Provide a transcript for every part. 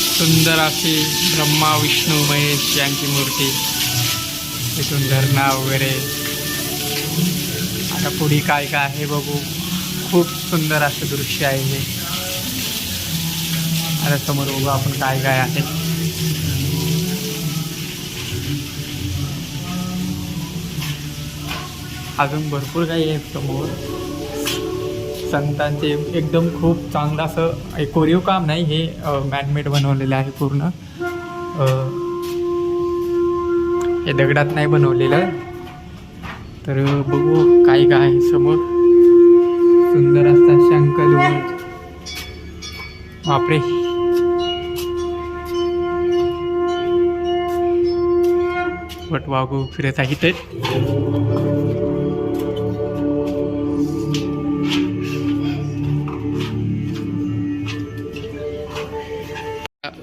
सुंदर अशी ब्रह्मा विष्णू महेश यांची मूर्ती तिथून धरणा वगैरे. आता पुढे काय काय आहे बघू. खूप सुंदर असं दृश्य आहे हे. आता समोर बघू आपण काय काय आहे. अजून भरपूर काही आहे समोर. संतांचे एकदम खूप चांगलं असं कोरीव काम नाही हे मॅनमेड बनवलेलं आहे पूर्ण. हे दगडात नाही बनवलेलं. तर बघू काय काय समोर. सुंदर असता शंकल बापरे. वट वागू फिरत आहे ते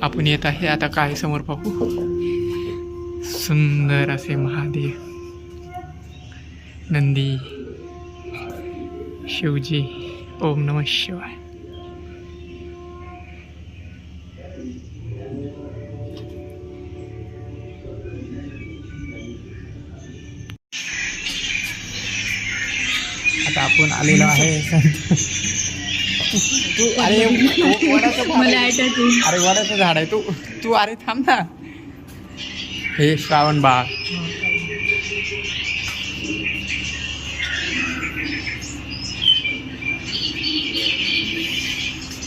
आपण येत आहे आता काय समोर पाहू? सुंदर असे महादेव. नंदी. शिवजी ओम नम शिवाय. आता आपण आलेलो आहे. तू अरे अरे वडाचं झाड आहे. तू तू अरे थांब ना. हे श्रावण बाग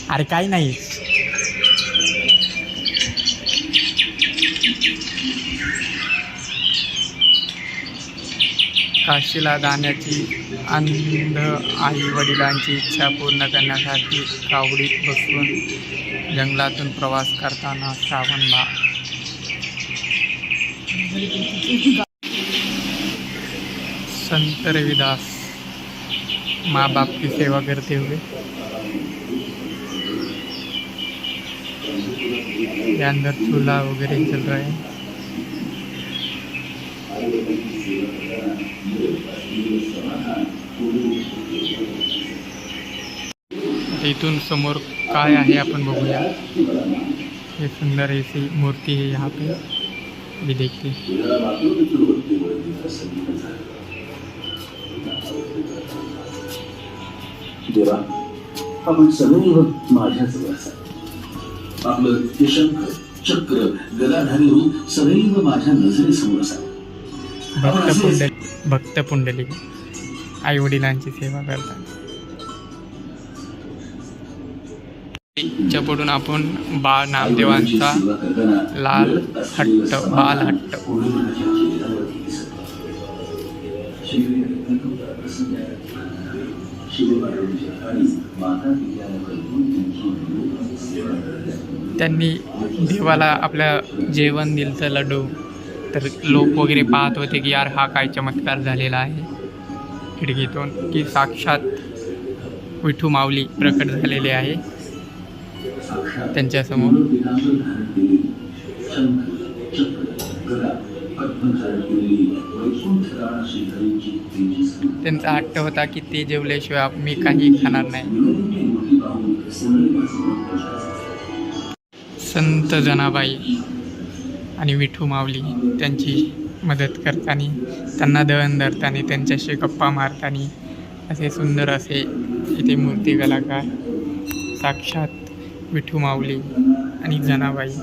अरे काही नाही. काशीला जाण्याची अंध आई वडिलांची इच्छा पूर्ण करण्यासाठी कावडीत बसून जंगलातून प्रवास करताना श्रावण बा. संत रविदास माँ बाप की सेवा करते हुए. के अंदर चूल्हा वगैरह चल रहा है। इथून समोर काय आहे आपण बघूया. हे सुंदर ऐसी मूर्ति है यहाँ पे. भी देखते. देवा आपण सदैव माझ्याजवळ असा आपलं ते शंख चक्र गदाधारी रूप सदैव माझ्या नजरेसमोर असा भक्त पुंडल भक्त पुंडलिक आई वडिलांची सेवा करतात. पुढून आपण बाळ नामदेवांचा लाल हट्ट बाल हट्ट. त्यांनी देवाला आपल्या जेवण दिलं तर लड्डू. तर लोक वगैरे पाहत होते की यार हा काय चमत्कार झालेला आहे. खिडकीतून की साक्षात विठू माऊली प्रकट झालेले आहे. त्यांच्यासमोर त्यांचा हट्ट होता की ते जेवल्याशिवाय मी काही खाणार नाही. संत जनाबाई आणि विठू माऊली त्यांची मदत करताना त्यांना दळण धरताना त्यांच्याशी गप्पा मारताना असे सुंदर असे इथे मूर्ती कलाकार साक्षात विठू माऊली आणि जनाबाई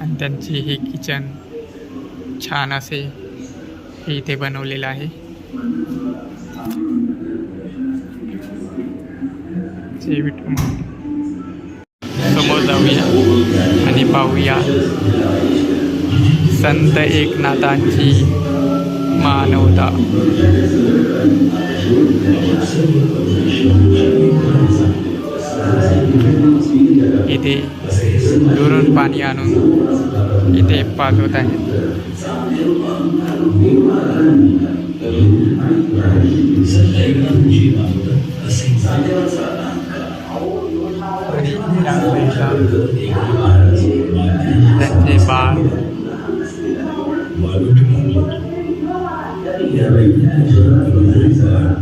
आणि त्यांचे हे किचन छान असे हे इथे बनवलेलं आहे. समोर जाऊया आणि पाहूया संत एकनाथांची मानवता. इथे दुरून पाणी आणून इथे पाजवत आहेत. जागेवरचा आणि या साईडला